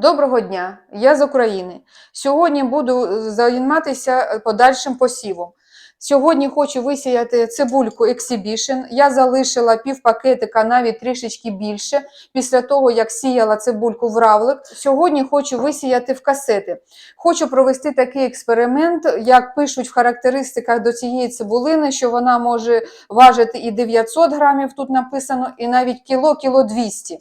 Доброго дня, я з України. Сьогодні буду е, займатися подальшим посівом. Сьогодні хочу висіяти цибульку Exhibition. Я залишила пів пакетика, навіть трішечки більше, після того, як сіяла цибульку в равлик. Сьогодні хочу висіяти в касети. Хочу провести такий експеримент, як пишуть в характеристиках до цієї цибулини, що вона може важити і 900 грамів, тут написано, і навіть кіло, кіло 200.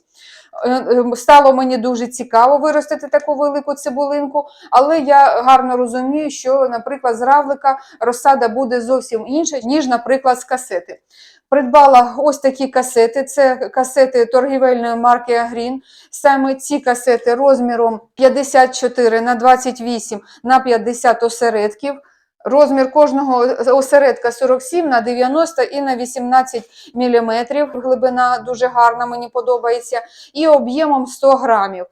Е, е, Стало мені дуже цікаво виростити таку велику цибулинку, але я гарно розумію, що, наприклад, з равлика розсада буде зовсім інша, ніж, наприклад, з касети. Придбала ось такі касети. Це касети торгівельної марки Агрін. Саме ці касети розміром 54 на 28 на 50 осередків. Розмір кожного осередка 47 на 90 і на 18 мм. Глибина дуже гарна, мені подобається. І об'ємом 100 грамів.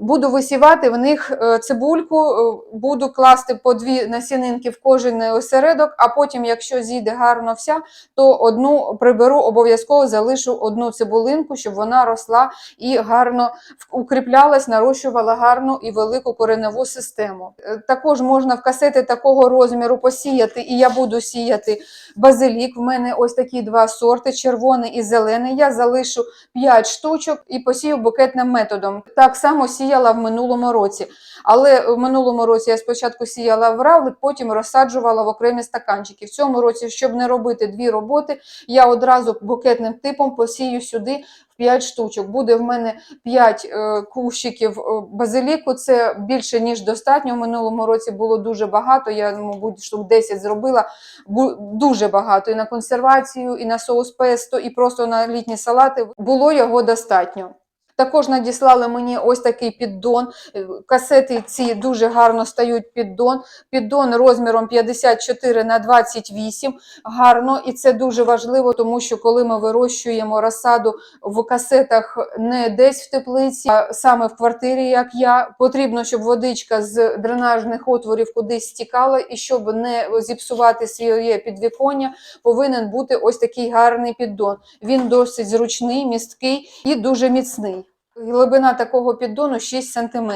Буду висівати в них е, цибульку, е, буду класти по дві насінинки в кожен осередок, а потім, якщо зійде гарно вся, то одну приберу, обов'язково залишу одну цибулинку, щоб вона росла і гарно укріплялась, нарощувала гарну і велику кореневу систему. Е, Також можна в касети такого розміру посіяти, і я буду сіяти базилік. В мене ось такі два сорти: червоний і зелений. Я залишу 5 штучок і посію букетним методом. Так само сіяла в минулому році. Але в минулому році я спочатку сіяла в равлик, потім розсаджувала в окремі стаканчики. В цьому році, щоб не робити дві роботи, я одразу букетним типом посію сюди. 5 штучок. Буде в мене 5 е, кущиків е, базиліку. Це більше ніж достатньо. В минулому році було дуже багато. Я, мабуть, штук 10 зробила. Бу- дуже багато і на консервацію, і на соус песто, і просто на літні салати. Було його достатньо. Також надіслали мені ось такий піддон. Е, Касети ці дуже гарно стають піддон. Піддон розміром 54 на 28 гарно, і це дуже важливо, тому що коли ми вирощуємо розсаду в касетах не десь в теплиці, а саме в квартирі, як я, потрібно, щоб водичка з дренажних отворів кудись стікала, і щоб не зіпсувати своє підвіконня, повинен бути ось такий гарний піддон. Він досить зручний, місткий і дуже міцний. Глибина такого піддону 6 см.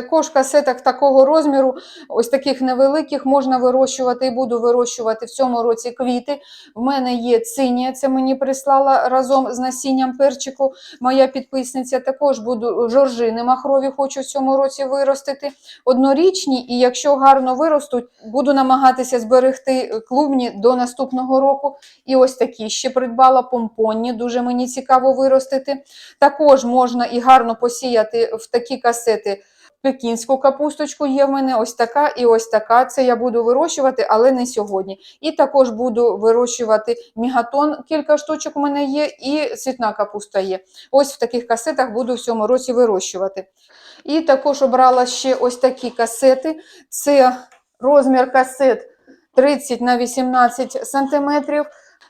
Також в касетах такого розміру, ось таких невеликих, можна вирощувати і буду вирощувати в цьому році квіти. В мене є цинія, це мені прислала разом з насінням перчику. Моя підписниця також буду жоржини махрові, хочу в цьому році виростити. Однорічні, і якщо гарно виростуть, буду намагатися зберегти клубні до наступного року. І ось такі ще придбала помпонні, дуже мені цікаво виростити. Також можна і гарно посіяти в такі касети. Пекінську капусточку є в мене ось така і ось така. Це я буду вирощувати, але не сьогодні. І також буду вирощувати мігатон, кілька штучок у мене є, і цвітна капуста є. Ось в таких касетах буду в цьому році вирощувати. І також обрала ще ось такі касети. Це розмір касет 30 на 18 сантиметрів.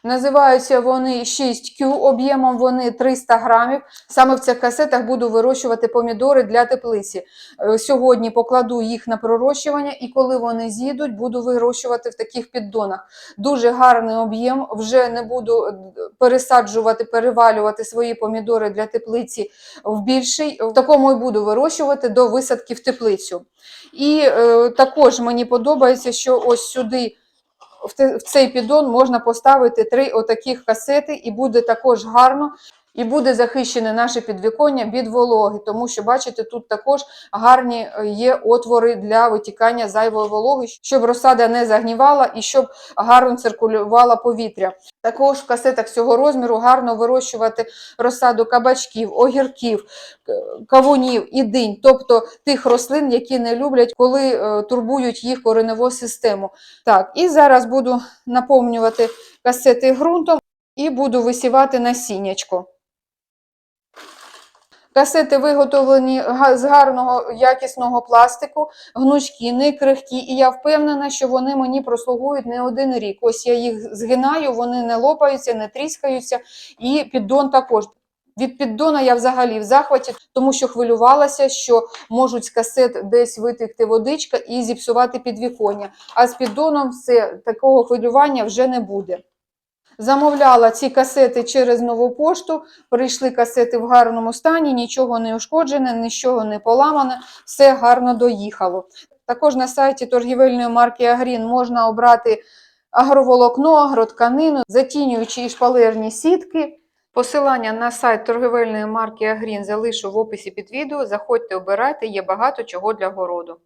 Називаються вони 6Q, об'ємом вони 300 грамів. Саме в цих касетах буду вирощувати помідори для теплиці. Е, Сьогодні покладу їх на пророщування, і коли вони з'їдуть, буду вирощувати в таких піддонах. Дуже гарний об'єм. Вже не буду е, пересаджувати, перевалювати свої помідори для теплиці в більший. В такому і буду вирощувати до висадки в теплицю. І е, також мені подобається, що ось сюди в цей піддон можна поставити три отаких касети, і буде також гарно. І буде захищене наше підвіконня від вологи, тому що, бачите, тут також гарні е, є отвори для витікання зайвої вологи, щоб розсада не загнівала і щоб гарно циркулювало повітря. Також в касетах цього розміру гарно вирощувати розсаду кабачків, огірків, кавунів і динь, тобто тих рослин, які не люблять, коли е, турбують їх кореневу систему. Так, і зараз буду наповнювати касети ґрунтом і буду висівати насіннячко. Касети виготовлені з гарного якісного пластику, гнучкі, не крихкі, і я впевнена, що вони мені прослугують не один рік. Ось я їх згинаю, вони не лопаються, не тріскаються, і піддон також. Від піддона я взагалі в захваті, тому що хвилювалася, що можуть з касет десь витекти водичка і зіпсувати підвіконня. А з піддоном все такого хвилювання вже не буде. Замовляла ці касети через нову пошту. Прийшли касети в гарному стані, нічого не ушкоджене, нічого не поламане, все гарно доїхало. Також на сайті торгівельної марки Агрін можна обрати агроволокно, агротканину, затінюючі і шпалерні сітки. Посилання на сайт торгівельної марки Агрін залишу в описі під відео. Заходьте, обирайте, є багато чого для городу.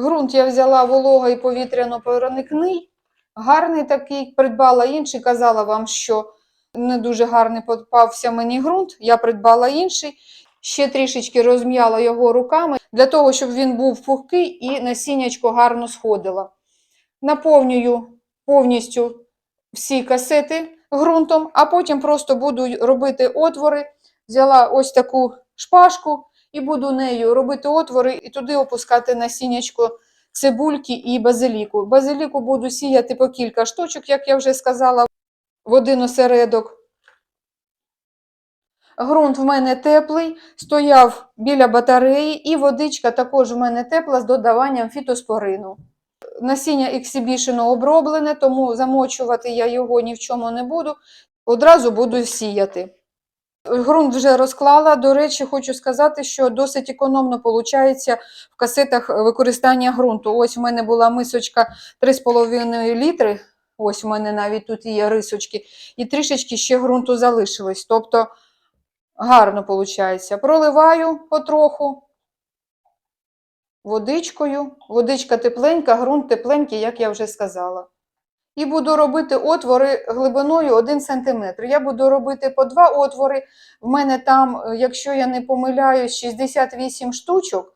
Ґрунт я взяла волого і повітряно-проникний. Гарний такий, придбала інший, казала вам, що не дуже гарний попався мені ґрунт. Я придбала інший, ще трішечки розм'яла його руками для того, щоб він був пухкий і насіннячко гарно сходило. Наповнюю повністю всі касети ґрунтом, а потім просто буду робити отвори. Взяла ось таку шпажку і буду нею робити отвори і туди опускати насіннячко цибульки і базиліку. Базиліку буду сіяти по кілька штучок, як я вже сказала, в один осередок. Грунт в мене теплий, стояв біля батареї, і водичка також в мене тепла з додаванням фітоспорину. Насіння ексібішену оброблене, тому замочувати я його ні в чому не буду. Одразу буду сіяти. Грунт вже розклала. До речі, хочу сказати, що досить економно виходить в касетах використання ґрунту. Ось в мене була мисочка 3,5 літри. Ось в мене навіть тут є рисочки, і трішечки ще ґрунту залишилось. Тобто гарно виходить. Проливаю потроху водичкою. Водичка тепленька, ґрунт тепленький, як я вже сказала. І буду робити отвори глибиною 1 см. Я буду робити по два отвори. В мене там, е, якщо я не помиляюсь, 68 штучок.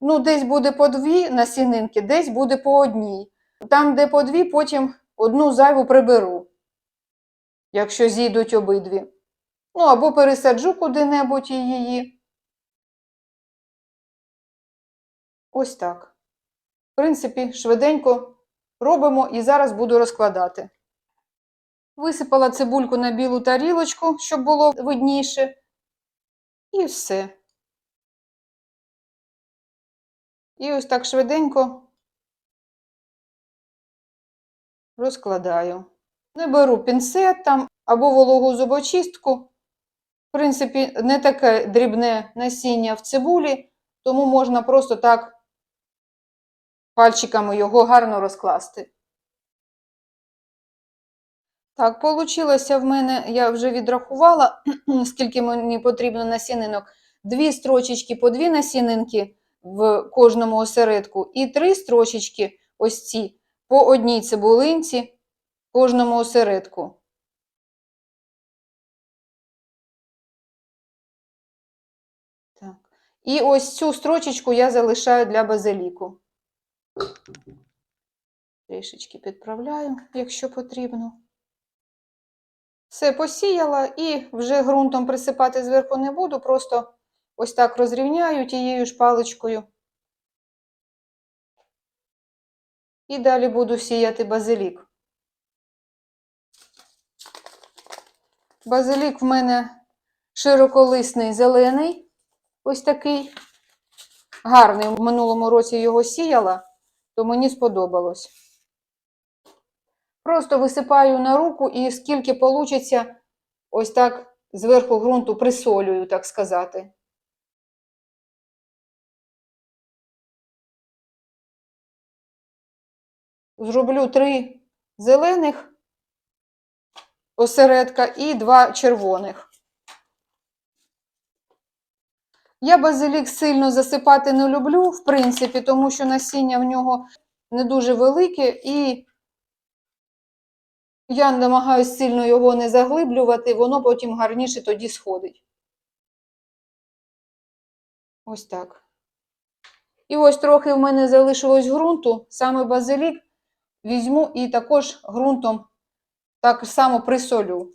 Ну, десь буде по дві насінинки, десь буде по одній. Там, де по дві, потім одну зайву приберу, якщо зійдуть обидві. Ну, або пересаджу куди-небудь її. Ось так. В принципі, швиденько робимо і зараз буду розкладати. Висипала цибульку на білу тарілочку, щоб було видніше. І все. І ось так швиденько розкладаю. Не беру пінцет там або вологу зубочистку. В принципі, не таке дрібне насіння в цибулі, тому можна просто так пальчиками його гарно розкласти. Так, получилося в мене, я вже відрахувала, скільки мені потрібно насінинок. Дві строчечки по дві насінинки в кожному осередку, і три строчечки, ось ці, по одній цибулинці кожному осередку. Так. І ось цю строчечку я залишаю для базиліку. Трішечки підправляю, якщо потрібно. Все посіяла і вже ґрунтом присипати зверху не буду, просто ось так розрівняю тією ж паличкою. І далі буду сіяти базилік. Базилік в мене широколисний зелений, ось такий. Гарний. В минулому році його сіяла, то мені сподобалось. Просто висипаю на руку і скільки вийде, ось так зверху ґрунту присолюю, так сказати. Зроблю три зелених осередка і два червоних. Я базилік сильно засипати не люблю, в принципі, тому що насіння в нього не дуже велике і я намагаюся сильно його не заглиблювати, воно потім гарніше тоді сходить. Ось так. І ось трохи в мене залишилось ґрунту, саме базилік візьму і також ґрунтом так само присолю.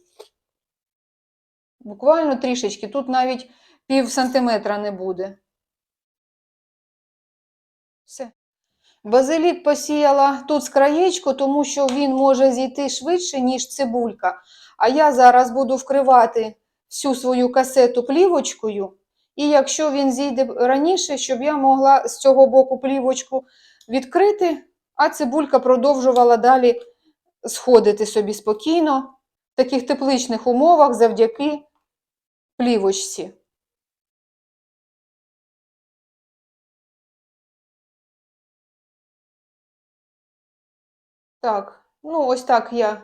Буквально трішечки, тут навіть пів сантиметра не буде. Все. Базилік посіяла тут з краєчку, тому що він може зійти швидше, ніж цибулька. А я зараз буду вкривати всю свою касету плівочкою. І якщо він зійде раніше, щоб я могла з цього боку плівочку відкрити, а цибулька продовжувала далі сходити собі спокійно. в таких тепличних умовах завдяки плівочці. Так, ну ось так я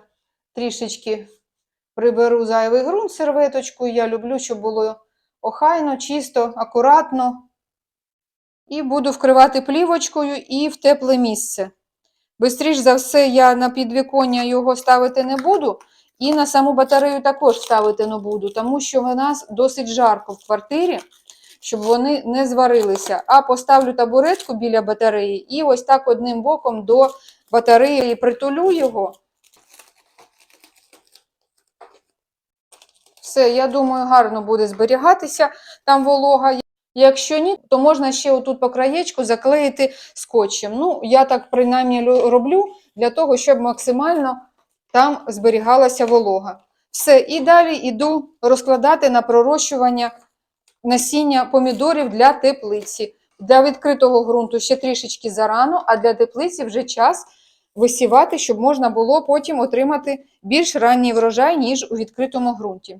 трішечки приберу зайвий ґрунт серветочкою. Я люблю, щоб було охайно, чисто, акуратно. І буду вкривати плівочкою і в тепле місце. Бистріш за все, я на підвіконня його ставити не буду, і на саму батарею також ставити не буду, тому що в нас досить жарко в квартирі, щоб вони не зварилися. А поставлю табуретку біля батареї і ось так одним боком до батареї притулю його. Все, я думаю, гарно буде зберігатися там волога. Якщо ні, то можна ще отут по краєчку заклеїти скотчем. Ну, я так принаймні роблю для того, щоб максимально там зберігалася волога. Все, і далі йду розкладати на пророщування насіння помідорів для теплиці. Для відкритого ґрунту ще трішечки зарано, а для теплиці вже час висівати, щоб можна було потім отримати більш ранній врожай, ніж у відкритому ґрунті.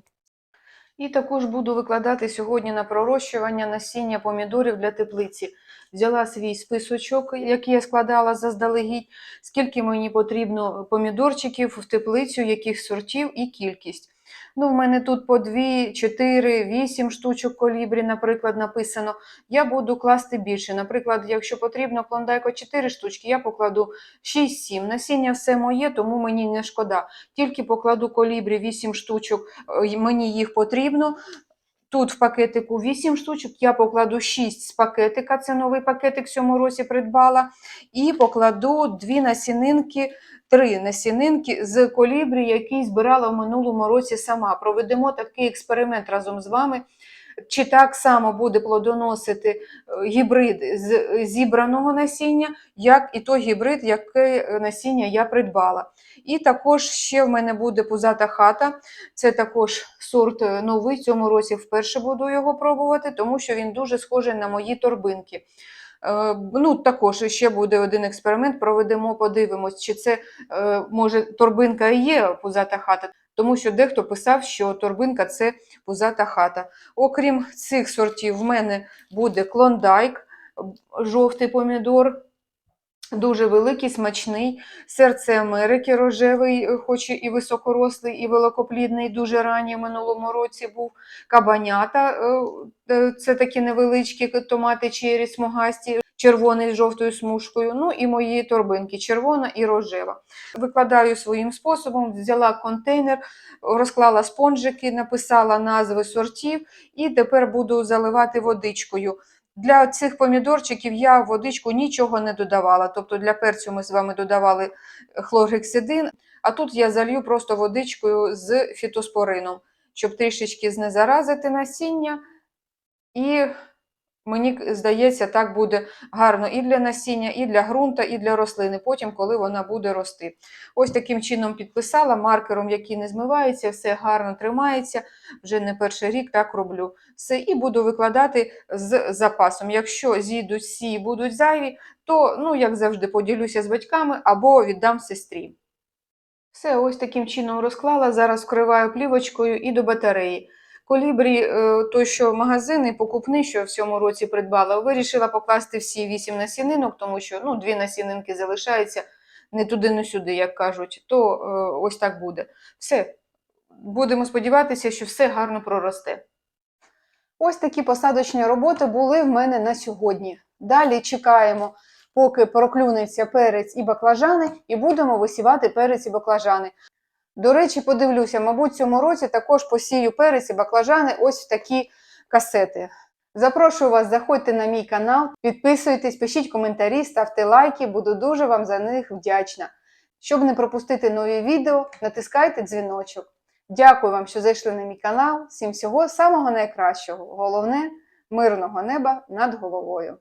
І також буду викладати сьогодні на пророщування насіння помідорів для теплиці. Взяла свій списочок, який я складала заздалегідь, скільки мені потрібно помідорчиків в теплицю, яких сортів і кількість. Ну, в мене тут по 2, 4, 8 штучок колібрі, наприклад, написано. Я буду класти більше. Наприклад, якщо потрібно клондайко 4 штучки, я покладу 6-7. Насіння все моє, тому мені не шкода. Тільки покладу колібрі 8 штучок, е, мені їх потрібно. Тут в пакетику 8 штучок, я покладу 6 з пакетика, це новий пакетик в цьому році придбала. І покладу дві насінинки, три насінинки з колібрі, який збирала в минулому році сама. Проведемо такий експеримент разом з вами. Чи так само буде плодоносити е, гібрид з зібраного насіння, як і той гібрид, яке е, насіння я придбала. І також ще в мене буде пузата хата. Це також сорт е, новий. Цьому році вперше буду його пробувати, тому що він дуже схожий на мої торбинки. Ну, також ще буде один експеримент. Проведемо, подивимось, чи це може торбинка і є пузата хата, тому що дехто писав, що торбинка це пузата хата. Окрім цих сортів, в мене буде клондайк, жовтий помідор. Дуже великий, смачний, серце Америки рожевий, хоч і високорослий, і великоплідний, дуже ранній минулому році був. Кабанята, е, е, це такі невеличкі томати чері смугасті, червоний з жовтою смужкою. Ну і мої торбинки, червона і рожева. Викладаю своїм способом, взяла контейнер, розклала спонжики, написала назви сортів і тепер буду заливати водичкою. Для цих помідорчиків я водичку нічого не додавала. Тобто для перцю ми з вами додавали хлоргексидин, а тут я залью просто водичкою з фітоспорином, щоб трішечки знезаразити насіння. І мені здається, так буде гарно і для насіння, і для ґрунта, і для рослини, потім, коли вона буде рости. Ось таким чином підписала маркером, який не змивається, все гарно тримається. Вже не перший рік так роблю. Все, і буду викладати з запасом. Якщо зійдуть всі і будуть зайві, то, ну, як завжди, поділюся з батьками або віддам сестрі. Все, ось таким чином розклала. Зараз вкриваю плівочкою і до батареї. Колібрі, е, той, що магазинний, покупний, що в цьому році придбала, вирішила покласти всі вісім насінинок, тому що ну, дві насінинки залишаються не туди, не сюди, як кажуть, то е, ось так буде. Все, будемо сподіватися, що все гарно проросте. Ось такі посадочні роботи були в мене на сьогодні. Далі чекаємо, поки проклюнеться перець і баклажани, і будемо висівати перець і баклажани. До речі, подивлюся, мабуть, цьому році також посію перець і баклажани ось в такі касети. Запрошую вас, заходьте на мій канал, підписуйтесь, пишіть коментарі, ставте лайки, буду дуже вам за них вдячна. Щоб не пропустити нові відео, натискайте дзвіночок. Дякую вам, що зайшли на мій канал. Всім всього самого найкращого. Головне мирного неба над головою.